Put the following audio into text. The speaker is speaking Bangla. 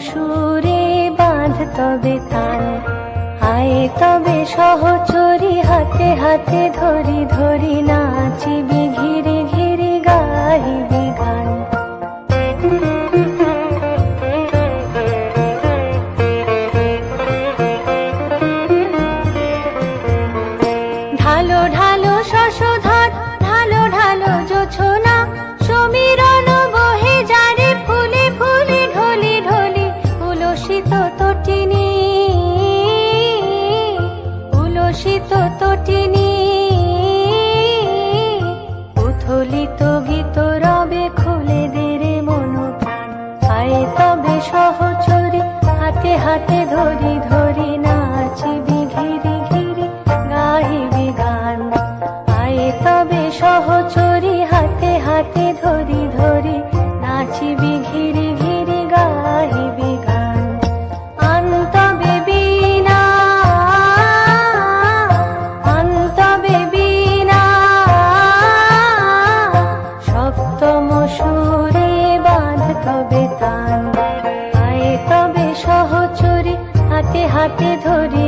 সুরে বাঁধ তবে তান। আয় তবে সহচরি হাতে হাতে ধরি ধরি নাচিবি ঘিরি ঘিরি গাইবি গান। ঢালো ঢালো শশধর, ঢালো ঢালো জোছনা সমীরণ হাতে ধরি ধরি নাচিবি ঘিরি ঘিরি গাহিবি গান। আয় তবে সহচরি, হাতে হাতে ধরি ধরি নাচিবি ঘিরি ঘিরি গাহিবি সুরে বাঁধ তবে তান। হাতে ধরি